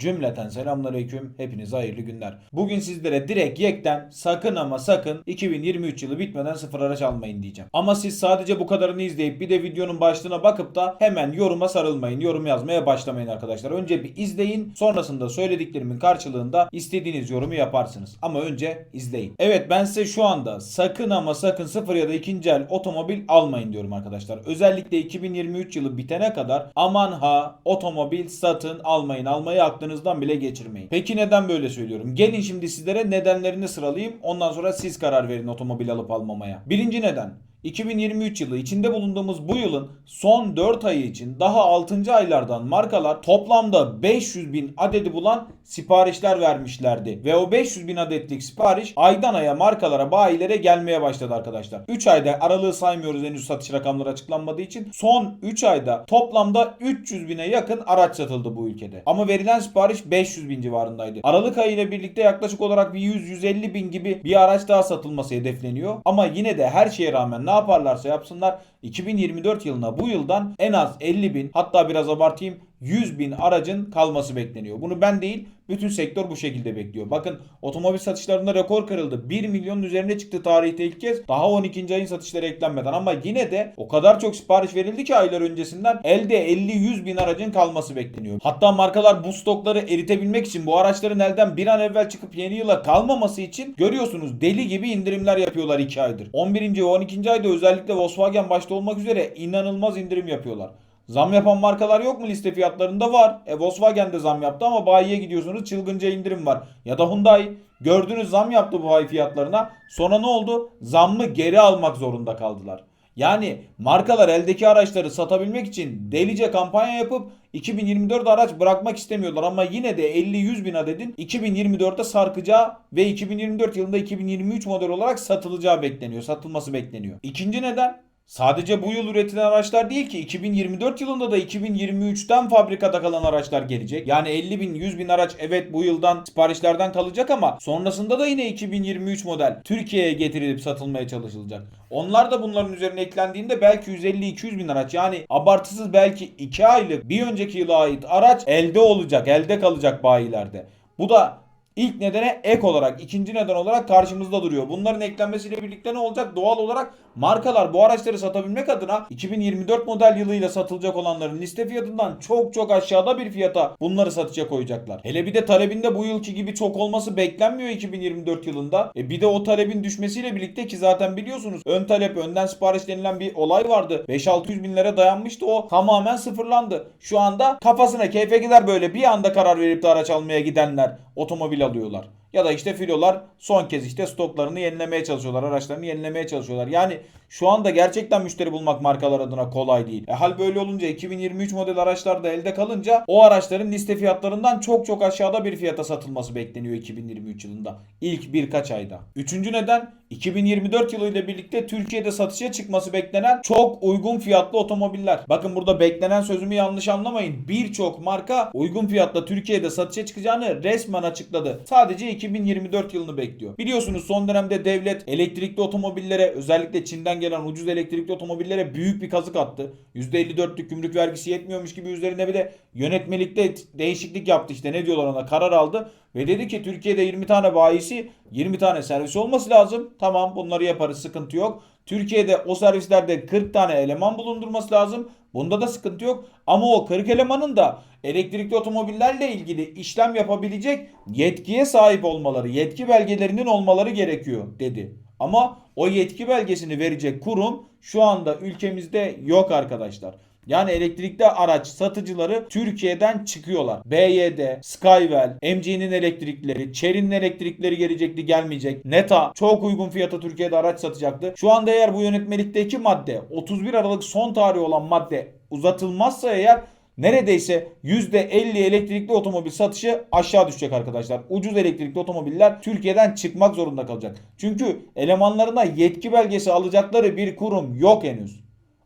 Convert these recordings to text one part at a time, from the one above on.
Cümleten selamünaleyküm. Hepinize hayırlı günler. Bugün sizlere direkt yekten sakın ama sakın 2023 yılı bitmeden sıfır araç almayın diyeceğim. Ama siz sadece bu kadarını izleyip bir de videonun başlığına bakıp da hemen yoruma sarılmayın. Yorum yazmaya başlamayın arkadaşlar. Önce bir izleyin. Sonrasında söylediklerimin karşılığında istediğiniz yorumu yaparsınız. Ama önce izleyin. Evet ben size şu anda sakın ama sakın sıfır ya da ikinci el otomobil almayın diyorum arkadaşlar. Özellikle 2023 yılı bitene kadar aman ha otomobil satın almayın. Almayı aklınızdan bile geçirmeyin. Peki neden böyle söylüyorum? Gelin şimdi sizlere nedenlerini sıralayayım. Ondan sonra siz karar verin otomobil alıp almamaya. Birinci neden. 2023 yılı içinde bulunduğumuz bu yılın son 4 ayı için daha 6. aylardan markalar toplamda 500 bin adedi bulan siparişler vermişlerdi. Ve o 500 bin adetlik sipariş aydan aya markalara bayilere gelmeye başladı arkadaşlar. 3 ayda aralığı saymıyoruz henüz satış rakamları açıklanmadığı için. Son 3 ayda toplamda 300 bine yakın araç satıldı bu ülkede. Ama verilen sipariş 500 bin civarındaydı. Aralık ayı ile birlikte yaklaşık olarak bir 100-150 bin gibi bir araç daha satılması hedefleniyor. Ama yine de her şeye rağmen ne yaparlarsa yapsınlar 2024 yılına bu yıldan en az 50 bin hatta biraz abartayım 100 bin aracın kalması bekleniyor. Bunu ben değil bütün sektör bu şekilde bekliyor. Bakın otomobil satışlarında rekor kırıldı. 1 milyonun üzerine çıktı tarihte ilk kez. Daha 12. ayın satışları eklenmeden ama yine de o kadar çok sipariş verildi ki aylar öncesinden elde 50-100 bin aracın kalması bekleniyor. Hatta markalar bu stokları eritebilmek için bu araçların elden bir an evvel çıkıp yeni yıla kalmaması için görüyorsunuz deli gibi indirimler yapıyorlar 2 aydır. 11. ve 12. ayda özellikle Volkswagen başta olmak üzere inanılmaz indirim yapıyorlar. Zam yapan markalar yok mu liste fiyatlarında? Var. E Volkswagen de zam yaptı ama bayiye gidiyorsunuz çılgınca indirim var. Ya da Hyundai gördünüz zam yaptı bu ay fiyatlarına. Sonra ne oldu? Zammı geri almak zorunda kaldılar. Yani markalar eldeki araçları satabilmek için delice kampanya yapıp 2024 araç bırakmak istemiyorlar ama yine de 50-100 bin adetin 2024'te sarkacağı ve 2024 yılında 2023 model olarak satılacağı bekleniyor. Satılması bekleniyor. İkinci neden? Sadece bu yıl üretilen araçlar değil ki 2024 yılında da 2023'ten fabrikada kalan araçlar gelecek. Yani 50 bin 100 bin araç evet bu yıldan siparişlerden kalacak ama sonrasında da yine 2023 model Türkiye'ye getirilip satılmaya çalışılacak. Onlar da bunların üzerine eklendiğinde belki 150-200 bin araç yani abartısız belki 2 aylık bir önceki yıla ait araç elde olacak elde kalacak bayilerde. Bu da İlk nedene ek olarak, ikinci neden olarak karşımızda duruyor. Bunların eklenmesiyle birlikte ne olacak? Doğal olarak markalar bu araçları satabilmek adına 2024 model yılıyla satılacak olanların liste fiyatından çok çok aşağıda bir fiyata bunları satışa koyacaklar. Hele bir de talebinde bu yılki gibi çok olması beklenmiyor 2024 yılında. E bir de o talebin düşmesiyle birlikte ki zaten biliyorsunuz ön talep, önden sipariş denilen bir olay vardı. 5-600 binlere dayanmıştı o tamamen sıfırlandı. Şu anda kafasına keyfe gider böyle bir anda karar verip de araç almaya gidenler otomobil alıyorlar. Ya da işte filolar son kez işte stoklarını yenilemeye çalışıyorlar. Araçlarını yenilemeye çalışıyorlar. Yani şu anda gerçekten müşteri bulmak markalar adına kolay değil. E hal böyle olunca 2023 model araçlar da elde kalınca o araçların liste fiyatlarından çok çok aşağıda bir fiyata satılması bekleniyor 2023 yılında. İlk birkaç ayda. Üçüncü neden 2024 yılıyla birlikte Türkiye'de satışa çıkması beklenen çok uygun fiyatlı otomobiller. Bakın burada beklenen sözümü yanlış anlamayın. Birçok marka uygun fiyatla Türkiye'de satışa çıkacağını resmen açıkladı. Sadece 2024 yılını bekliyor. Biliyorsunuz son dönemde devlet elektrikli otomobillere özellikle Çin'den gelen ucuz elektrikli otomobillere büyük bir kazık attı. %54'lük gümrük vergisi yetmiyormuş gibi üzerine bir de yönetmelikte değişiklik yaptı işte ne diyorlar ona karar aldı. Ve dedi ki Türkiye'de 20 tane bayisi 20 tane servis olması lazım. Tamam bunları yaparız sıkıntı yok. Türkiye'de o servislerde 40 tane eleman bulundurması lazım. Bunda da sıkıntı yok. Ama o 40 elemanın da elektrikli otomobillerle ilgili işlem yapabilecek yetkiye sahip olmaları, yetki belgelerinin olmaları gerekiyor dedi. Ama o yetki belgesini verecek kurum şu anda ülkemizde yok arkadaşlar. Yani elektrikli araç satıcıları Türkiye'den çıkıyorlar. BYD, Skywell, MG'nin elektrikleri, Chery'nin elektrikleri gelecekti gelmeyecek. Neta çok uygun fiyata Türkiye'de araç satacaktı. Şu anda eğer bu yönetmelikteki madde 31 Aralık son tarihi olan madde uzatılmazsa eğer neredeyse %50 elektrikli otomobil satışı aşağı düşecek arkadaşlar. Ucuz elektrikli otomobiller Türkiye'den çıkmak zorunda kalacak. Çünkü elemanlarına yetki belgesi alacakları bir kurum yok henüz.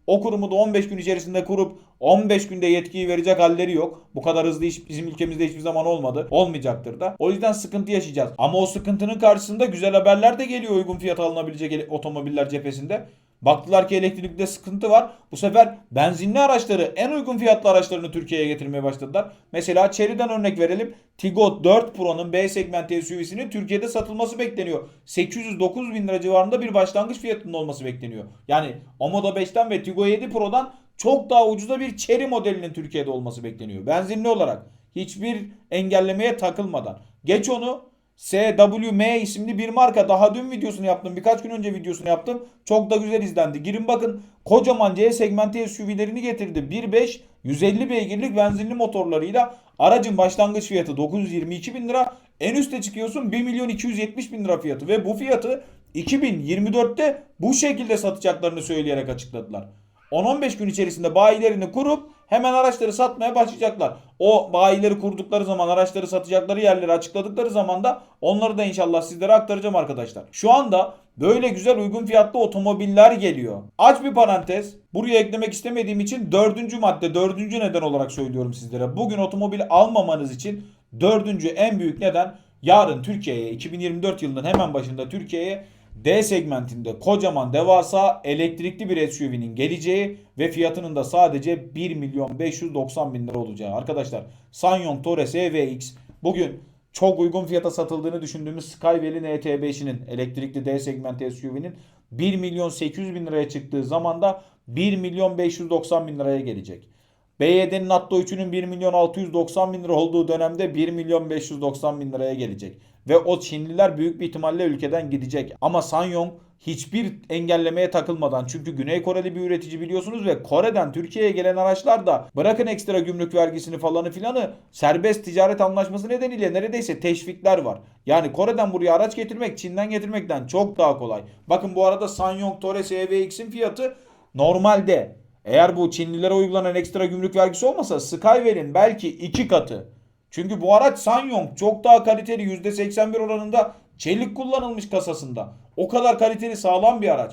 O kurumu da 15 gün içerisinde kurup 15 günde yetkiyi verecek halleri yok. Bu kadar hızlı iş bizim ülkemizde hiçbir zaman olmadı. Olmayacaktır da. O yüzden sıkıntı yaşayacağız. Ama o sıkıntının karşısında güzel haberler de geliyor uygun fiyata alınabilecek otomobiller cephesinde. Baktılar ki elektrikte sıkıntı var. Bu sefer benzinli araçları en uygun fiyatlı araçlarını Türkiye'ye getirmeye başladılar. Mesela Chery'den örnek verelim. Tiggo 4 Pro'nun B segmenti SUV'sinin Türkiye'de satılması bekleniyor. 809 bin lira civarında bir başlangıç fiyatının olması bekleniyor. Yani Omoda 5'ten ve Tiggo 7 Pro'dan çok daha ucuza bir Chery modelinin Türkiye'de olması bekleniyor. Benzinli olarak hiçbir engellemeye takılmadan. Geç onu SWM isimli bir marka. Daha dün videosunu yaptım. Birkaç gün önce videosunu yaptım. Çok da güzel izlendi. Girin bakın. Kocaman C segmenti SUV'lerini getirdi. 1.5 150 beygirlik benzinli motorlarıyla aracın başlangıç fiyatı 922 bin lira. En üste çıkıyorsun 1 milyon 270 bin lira fiyatı. Ve bu fiyatı 2024'te bu şekilde satacaklarını söyleyerek açıkladılar. 10-15 gün içerisinde bayilerini kurup hemen araçları satmaya başlayacaklar. O bayileri kurdukları zaman araçları satacakları yerleri açıkladıkları zaman da onları da inşallah sizlere aktaracağım arkadaşlar. Şu anda böyle güzel uygun fiyatlı otomobiller geliyor. Aç bir parantez. Buraya eklemek istemediğim için dördüncü madde, dördüncü neden olarak söylüyorum sizlere. Bugün otomobil almamanız için dördüncü en büyük neden yarın Türkiye'ye 2024 yılının hemen başında Türkiye'ye D segmentinde kocaman devasa elektrikli bir SUV'nin geleceği ve fiyatının da sadece 1 milyon 590 bin lira olacağı. Arkadaşlar Sanyong Torres EVX bugün çok uygun fiyata satıldığını düşündüğümüz Skywell'in ET5'inin elektrikli D segmenti SUV'nin 1 milyon 800 bin liraya çıktığı zaman da 1 milyon 590 bin liraya gelecek. BYD'nin Atto 3'ünün 1 milyon 690 bin lira olduğu dönemde 1 milyon 590 bin liraya gelecek. Ve o Çinliler büyük bir ihtimalle ülkeden gidecek. Ama Sanyong hiçbir engellemeye takılmadan çünkü Güney Koreli bir üretici biliyorsunuz ve Kore'den Türkiye'ye gelen araçlar da bırakın ekstra gümrük vergisini falanı filanı serbest ticaret anlaşması nedeniyle neredeyse teşvikler var. Yani Kore'den buraya araç getirmek Çin'den getirmekten çok daha kolay. Bakın bu arada Sanyong Torres EVX'in fiyatı normalde eğer bu Çinlilere uygulanan ekstra gümrük vergisi olmasa Skywell'in belki iki katı. Çünkü bu araç Sanyong çok daha kaliteli %81 oranında çelik kullanılmış kasasında. O kadar kaliteli sağlam bir araç.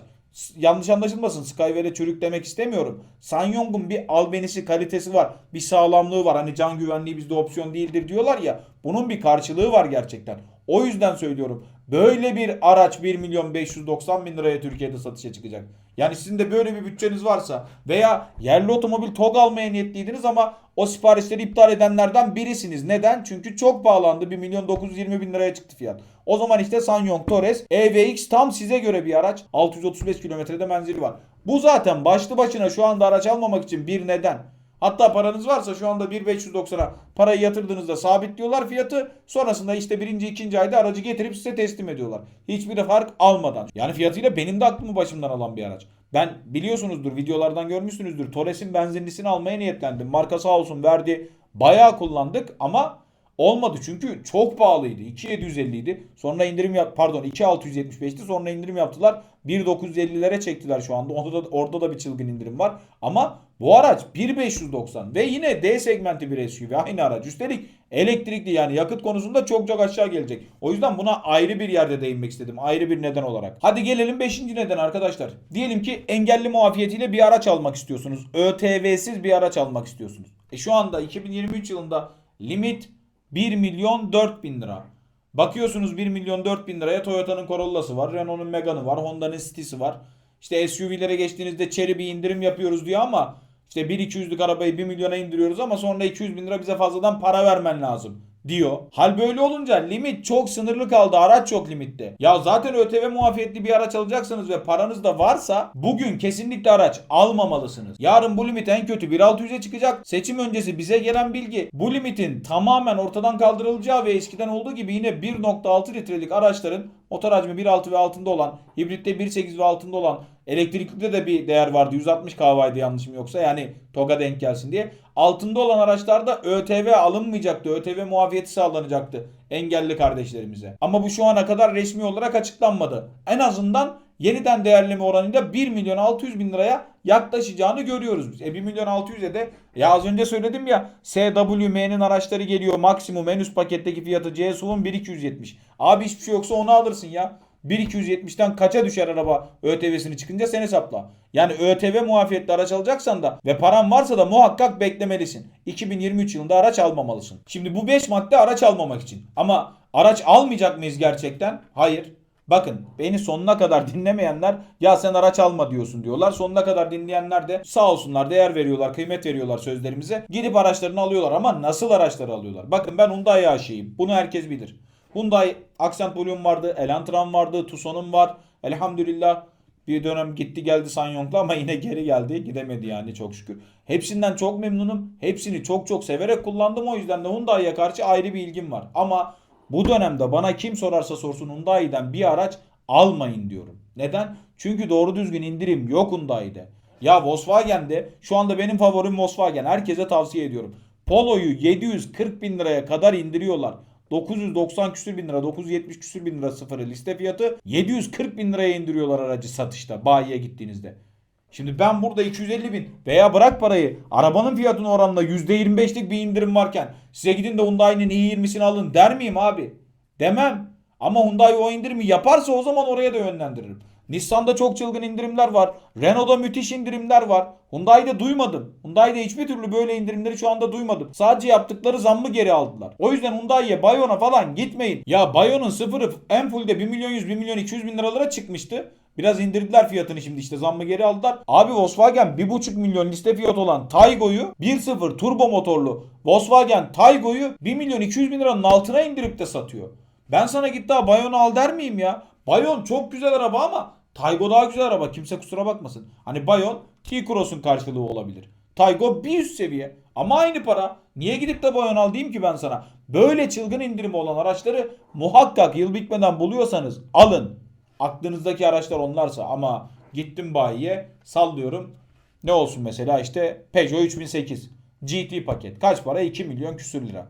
Yanlış anlaşılmasın Skywell'e çürük demek istemiyorum. Sanyong'un bir albenisi kalitesi var. Bir sağlamlığı var. Hani can güvenliği bizde opsiyon değildir diyorlar ya. Bunun bir karşılığı var gerçekten. O yüzden söylüyorum. Böyle bir araç 1 milyon 590 bin liraya Türkiye'de satışa çıkacak. Yani sizin de böyle bir bütçeniz varsa veya yerli otomobil TOG almaya niyetliydiniz ama o siparişleri iptal edenlerden birisiniz. Neden? Çünkü çok pahalandı. 1 milyon 920 bin liraya çıktı fiyat. O zaman işte Sanyong Torres EVX tam size göre bir araç. 635 kilometrede menzili var. Bu zaten başlı başına şu anda araç almamak için bir neden. Hatta paranız varsa şu anda 1.590'a parayı yatırdığınızda sabitliyorlar fiyatı. Sonrasında işte birinci ikinci ayda aracı getirip size teslim ediyorlar. Hiçbir fark almadan. Yani fiyatıyla benim de aklımı başımdan alan bir araç. Ben biliyorsunuzdur videolardan görmüşsünüzdür. Torres'in benzinlisini almaya niyetlendim. Marka sağ olsun verdi. Bayağı kullandık ama olmadı çünkü çok pahalıydı. 2750 idi. Sonra indirim yap pardon 2675'ti. Sonra indirim yaptılar. 1950'lere çektiler şu anda. Orada da, orada da bir çılgın indirim var. Ama bu araç 1590 ve yine D segmenti bir SUV aynı araç. Üstelik elektrikli yani yakıt konusunda çok çok aşağı gelecek. O yüzden buna ayrı bir yerde değinmek istedim. Ayrı bir neden olarak. Hadi gelelim 5. neden arkadaşlar. Diyelim ki engelli muafiyetiyle bir araç almak istiyorsunuz. ÖTV'siz bir araç almak istiyorsunuz. E şu anda 2023 yılında limit 1 milyon 4 bin lira. Bakıyorsunuz 1 milyon 4 bin liraya Toyota'nın Corolla'sı var. Renault'un Megane'ı var. Honda'nın City'si var. İşte SUV'lere geçtiğinizde Chery bir indirim yapıyoruz diyor ama işte 1-200'lük arabayı 1 milyona indiriyoruz ama sonra 200 bin lira bize fazladan para vermen lazım diyor. Hal böyle olunca limit çok sınırlı kaldı. Araç çok limitte. Ya zaten ÖTV muafiyetli bir araç alacaksınız ve paranız da varsa bugün kesinlikle araç almamalısınız. Yarın bu limit en kötü 1.600'e çıkacak. Seçim öncesi bize gelen bilgi bu limitin tamamen ortadan kaldırılacağı ve eskiden olduğu gibi yine 1.6 litrelik araçların motor hacmi 1.6 ve altında olan, hibritte 1.8 ve altında olan, elektrikli de bir değer vardı. 160 kW'ydı yanlışım yoksa yani TOG'a denk gelsin diye. Altında olan araçlarda ÖTV alınmayacaktı. ÖTV muafiyeti sağlanacaktı engelli kardeşlerimize. Ama bu şu ana kadar resmi olarak açıklanmadı. En azından yeniden değerleme oranıyla 1 milyon 600 bin liraya yaklaşacağını görüyoruz biz. E 1 milyon 600'e de ya az önce söyledim ya SWM'nin araçları geliyor maksimum en üst paketteki fiyatı CSUV'un 1270. Abi hiçbir şey yoksa onu alırsın ya. 1270'ten kaça düşer araba ÖTV'sini çıkınca sen hesapla. Yani ÖTV muafiyetli araç alacaksan da ve paran varsa da muhakkak beklemelisin. 2023 yılında araç almamalısın. Şimdi bu 5 madde araç almamak için. Ama araç almayacak mıyız gerçekten? Hayır. Bakın beni sonuna kadar dinlemeyenler ya sen araç alma diyorsun diyorlar. Sonuna kadar dinleyenler de sağ olsunlar değer veriyorlar, kıymet veriyorlar sözlerimize. Gidip araçlarını alıyorlar ama nasıl araçları alıyorlar? Bakın ben Hyundai aşığıyım. Bunu herkes bilir. Hyundai Accent Volume vardı, Elantran vardı, Tucson'um var. Elhamdülillah bir dönem gitti geldi Sanyong'la ama yine geri geldi. Gidemedi yani çok şükür. Hepsinden çok memnunum. Hepsini çok çok severek kullandım. O yüzden de Hyundai'ye karşı ayrı bir ilgim var. Ama bu dönemde bana kim sorarsa sorsun Hyundai'den bir araç almayın diyorum. Neden? Çünkü doğru düzgün indirim yok Hyundai'de. Ya Volkswagen'de şu anda benim favorim Volkswagen. Herkese tavsiye ediyorum. Polo'yu 740 bin liraya kadar indiriyorlar. 990 küsür bin lira, 970 küsür bin lira sıfırı liste fiyatı. 740 bin liraya indiriyorlar aracı satışta bayiye gittiğinizde. Şimdi ben burada 250 bin veya bırak parayı arabanın fiyatına oranla %25'lik bir indirim varken size gidin de Hyundai'nin i20'sini alın der miyim abi? Demem. Ama Hyundai o indirimi yaparsa o zaman oraya da yönlendiririm. Nissan'da çok çılgın indirimler var. Renault'da müthiş indirimler var. Hyundai'de duymadım. Hyundai'de hiçbir türlü böyle indirimleri şu anda duymadım. Sadece yaptıkları zammı geri aldılar. O yüzden Hyundai'ye Bayon'a falan gitmeyin. Ya Bayon'un sıfırı en full'de 1 milyon 100 1 milyon 200 bin liralara çıkmıştı. Biraz indirdiler fiyatını şimdi işte zammı geri aldılar. Abi Volkswagen 1,5 milyon liste fiyat olan Taygo'yu 1.0 turbo motorlu Volkswagen Taygo'yu 1 milyon 200 bin liranın altına indirip de satıyor. Ben sana git daha Bayon'u al der miyim ya? Bayon çok güzel araba ama Taygo daha güzel araba. Kimse kusura bakmasın. Hani Bayon T-Cross'un karşılığı olabilir. Taygo bir üst seviye. Ama aynı para. Niye gidip de Bayon al diyeyim ki ben sana? Böyle çılgın indirimi olan araçları muhakkak yıl bitmeden buluyorsanız alın. Aklınızdaki araçlar onlarsa ama gittim bayiye sallıyorum. Ne olsun mesela işte Peugeot 3008 GT paket. Kaç para? 2 milyon küsür lira.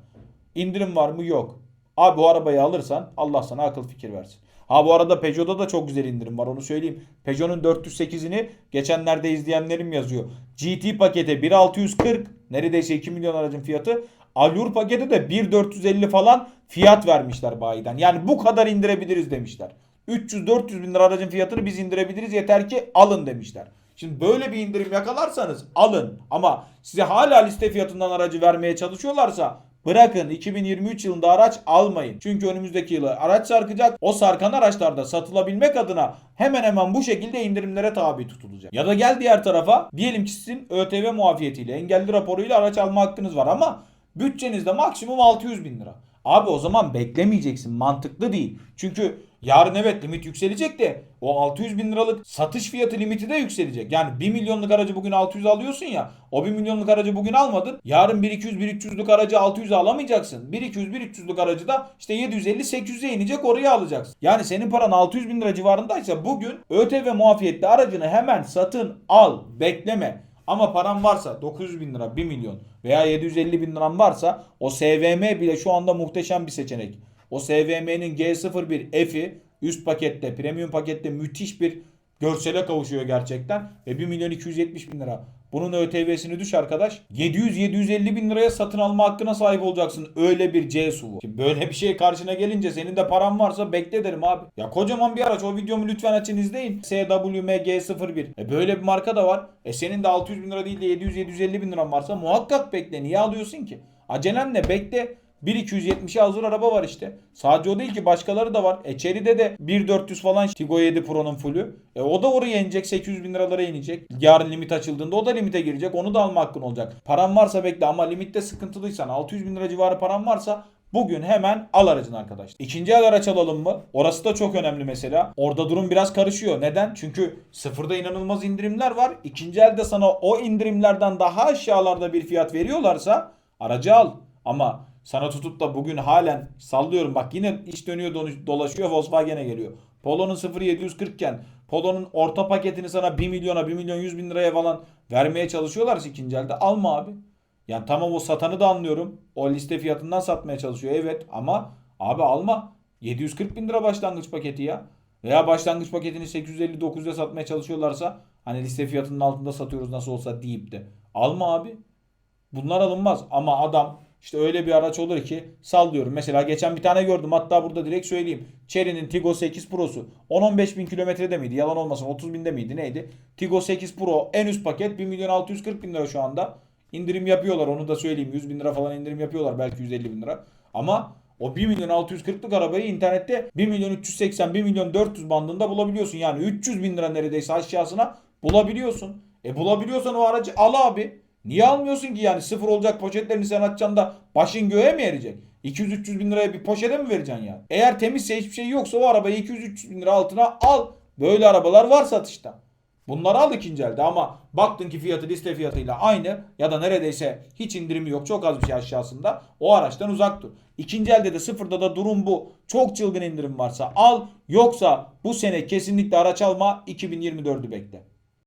İndirim var mı? Yok. Abi bu arabayı alırsan Allah sana akıl fikir versin. Ha bu arada Peugeot'da da çok güzel indirim var onu söyleyeyim. Peugeot'un 408'ini geçenlerde izleyenlerim yazıyor. GT pakete 1640 neredeyse 2 milyon aracın fiyatı. Allure pakete de 1450 falan fiyat vermişler bayiden. Yani bu kadar indirebiliriz demişler. 300-400 bin lira aracın fiyatını biz indirebiliriz yeter ki alın demişler. Şimdi böyle bir indirim yakalarsanız alın. Ama size hala liste fiyatından aracı vermeye çalışıyorlarsa bırakın 2023 yılında araç almayın. Çünkü önümüzdeki yılı araç sarkacak. O sarkan araçlarda satılabilmek adına hemen hemen bu şekilde indirimlere tabi tutulacak. Ya da gel diğer tarafa diyelim ki sizin ÖTV muafiyetiyle engelli raporuyla araç alma hakkınız var ama bütçenizde maksimum 600 bin lira. Abi o zaman beklemeyeceksin. Mantıklı değil. Çünkü yarın evet limit yükselecek de o 600 bin liralık satış fiyatı limiti de yükselecek. Yani 1 milyonluk aracı bugün 600 alıyorsun ya. O 1 milyonluk aracı bugün almadın. Yarın 1 200 1 300'lük aracı 600 alamayacaksın. 1 200 1 300'lük aracı da işte 750 800'e inecek oraya alacaksın. Yani senin paran 600 bin lira civarındaysa bugün ÖTV muafiyetli aracını hemen satın al. Bekleme. Ama param varsa 900 bin lira 1 milyon veya 750 bin liram varsa o SVM bile şu anda muhteşem bir seçenek. O SVM'nin G01 F'i üst pakette premium pakette müthiş bir görsele kavuşuyor gerçekten ve 1 milyon 270 bin lira. Bunun ÖTV'sini düş arkadaş. 700-750 bin liraya satın alma hakkına sahip olacaksın. Öyle bir C. Şimdi böyle bir şey karşına gelince senin de paran varsa bekle derim abi. Ya kocaman bir araç. O videomu lütfen açın izleyin. SWM G01. E böyle bir marka da var. E senin de 600 bin lira değil de 700-750 bin liran varsa muhakkak bekle. Niye alıyorsun ki? Acelen ne? Bekle. 1.270'e hazır araba var işte. Sadece o değil ki başkaları da var. E Chery'de de 1.400 falan Tiggo 7 Pro'nun fullü. E o da oraya inecek 800 bin liralara inecek. Yarın limit açıldığında o da limite girecek. Onu da alma hakkın olacak. Paran varsa bekle ama limitte sıkıntılıysan 600 bin lira civarı paran varsa Bugün hemen al aracını arkadaşlar. İkinci el araç alalım mı? Orası da çok önemli mesela. Orada durum biraz karışıyor. Neden? Çünkü sıfırda inanılmaz indirimler var. İkinci elde sana o indirimlerden daha aşağılarda bir fiyat veriyorlarsa aracı al. Ama sana tutup da bugün halen sallıyorum bak yine iş dönüyor dolaşıyor Volkswagen'e geliyor. Polo'nun 0740 iken Polo'nun orta paketini sana 1 milyona 1 milyon 100 bin liraya falan vermeye çalışıyorlarsa ikinci elde alma abi. Yani tamam o satanı da anlıyorum. O liste fiyatından satmaya çalışıyor evet ama abi alma. 740 bin lira başlangıç paketi ya. Veya başlangıç paketini 850-900'e satmaya çalışıyorlarsa hani liste fiyatının altında satıyoruz nasıl olsa deyip de alma abi. Bunlar alınmaz ama adam işte öyle bir araç olur ki sallıyorum. Mesela geçen bir tane gördüm hatta burada direkt söyleyeyim. Chery'nin Tiggo 8 Pro'su 10-15 bin kilometrede miydi? Yalan olmasın 30 binde miydi neydi? Tiggo 8 Pro en üst paket 1 milyon 640 bin lira şu anda. İndirim yapıyorlar onu da söyleyeyim. 100 bin lira falan indirim yapıyorlar belki 150 bin lira. Ama O 1 milyon 640'lık arabayı internette 1 milyon 380 1 milyon 400 bandında bulabiliyorsun. Yani 300 bin lira neredeyse aşağısına bulabiliyorsun. E bulabiliyorsan o aracı al abi. Niye almıyorsun ki yani sıfır olacak poşetlerini sen açacaksın da başın göğe mi erecek? 200-300 bin liraya bir poşete mi vereceksin yani? Eğer temizse hiçbir şey yoksa o arabayı 200-300 bin lira altına al. Böyle arabalar var satışta. Bunları al ikinci elde ama baktın ki fiyatı liste fiyatıyla aynı ya da neredeyse hiç indirimi yok çok az bir şey aşağısında o araçtan uzak dur. İkinci elde de sıfırda da durum bu. Çok çılgın indirim varsa al yoksa bu sene kesinlikle araç alma 2024'ü bekle.